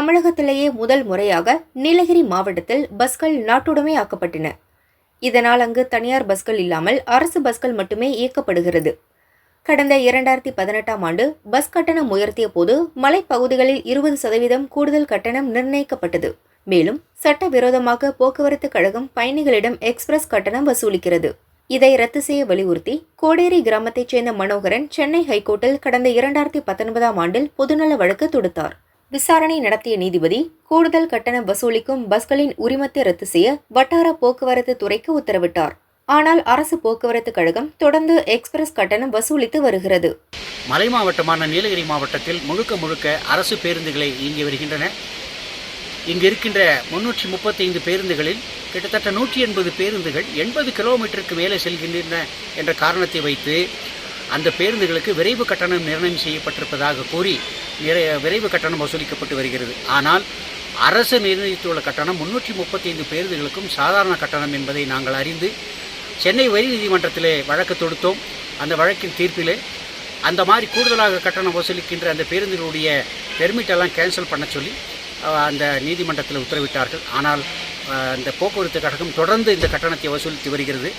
தமிழகத்திலேயே முதல் முறையாக நீலகிரி மாவட்டத்தில் பஸ்கள் நாட்டுடைமை ஆக்கப்பட்டன. இதனால் அங்கு தனியார் பஸ்கள் இல்லாமல் அரசு பஸ்கள் மட்டுமே இயக்கப்படுகிறது. கடந்த இரண்டாயிரத்தி பதினெட்டாம் ஆண்டு பஸ் கட்டணம் உயர்த்திய போது மலைப்பகுதிகளில் இருபது சதவீதம் கூடுதல் கட்டணம் நிர்ணயிக்கப்பட்டது. மேலும் சட்டவிரோதமாக போக்குவரத்து கழகம் பயணிகளிடம் எக்ஸ்பிரஸ் கட்டணம் வசூலிக்கிறது. இதை ரத்து செய்ய வலியுறுத்தி கோடேரி கிராமத்தைச் சேர்ந்த மனோகரன் சென்னை ஹைகோர்ட்டில் கடந்த இரண்டாயிரத்தி பத்தொன்பதாம் ஆண்டில் பொதுநல வழக்கு தொடுத்தார். விசாரணை நடத்திய நீதிபதி கூடுதல் கட்டணம் வசூலிக்கும் பஸ்களின் உரிமத்தை ரத்து செய்ய வட்டார போக்குவரத்து துறைக்கு உத்தரவிட்டார். ஆனால் அரசு போக்குவரத்து கழகம் தொடர்ந்து எக்ஸ்பிரஸ் கட்டணம் வசூலித்து வருகிறது. மலை மாவட்டமான நீலகிரி மாவட்டத்தில் முழுக்க முழுக்க அரசு பேருந்துகளை இயங்கி வருகின்றன. இங்கு இருக்கின்ற முன்னூற்றி முப்பத்தைந்து பேருந்துகளில் கிட்டத்தட்ட நூற்றி எண்பது பேருந்துகள் எண்பது கிலோமீட்டருக்கு மேலே செல்கின்றன என்ற காரணத்தை வைத்து அந்த பேருந்துகளுக்கு விரைவு கட்டணம் நிர்ணயம் செய்யப்பட்டிருப்பதாக கூறி விரைவு கட்டணம் வசூலிக்கப்பட்டு வருகிறது. ஆனால் அரசு நிர்ணயித்துள்ள கட்டணம் முன்னூற்றி முப்பத்தைந்து பேருந்துகளுக்கும் சாதாரண கட்டணம் என்பதை நாங்கள் அறிந்து சென்னை உயர் நீதிமன்றத்திலே வழக்கு தொடுத்தோம். அந்த வழக்கின் தீர்ப்பிலே அந்த மாதிரி கூடுதலாக கட்டணம் வசூலிக்கின்ற அந்த பேருந்துகளுடைய பெர்மிட் எல்லாம் கேன்சல் பண்ண சொல்லி அந்த நீதிமன்றத்தில் உத்தரவிட்டார்கள். ஆனால் அந்த போக்குவரத்து கழகம் தொடர்ந்து இந்த கட்டணத்தை வசூலித்து வருகிறது.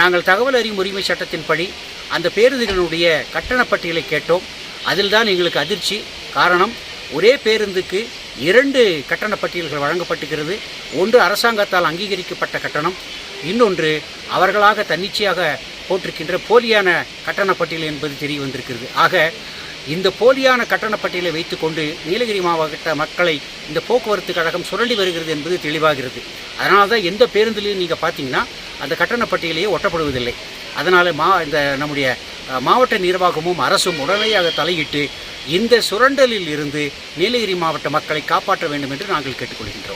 நாங்கள் தகவல் அறியும் உரிமை சட்டத்தின்படி அந்த பேருந்துகளுடைய கட்டணப் பட்டியலை கேட்டோம். அதில் தான் எங்களுக்கு அதிர்ச்சி. காரணம் ஒரே பேருந்துக்கு இரண்டு கட்டணப் பட்டியல்கள் வழங்கப்பட்டுகிறது ஒன்று அரசாங்கத்தால் அங்கீகரிக்கப்பட்ட கட்டணம் இன்னொன்று அவர்களாக தன்னிச்சையாக போட்டிருக்கின்ற போலியான கட்டணப் பட்டியல் என்பது தெரிய வந்திருக்கிறது. ஆக இந்த போலியான கட்டணப் பட்டியலை வைத்துக்கொண்டு நீலகிரி மாவட்ட மக்களை இந்த போக்குவரத்து கழகம் சுரண்டி வருகிறது என்பது தெளிவாகிறது. அதனால தான் எந்த பேருந்துலையும் நீங்கள் பார்த்தீங்கன்னா அந்த கட்டண பட்டியலையே ஒட்டப்படுவதில்லை. அதனால் மா இந்த நம்முடைய மாவட்ட நிர்வாகமும் அரசும் உடனடியாக தலையிட்டு இந்த சுரண்டலில் இருந்து நீலகிரி மாவட்ட மக்களை காப்பாற்ற வேண்டும் என்று நாங்கள் கேட்டுக்கொள்கின்றோம்.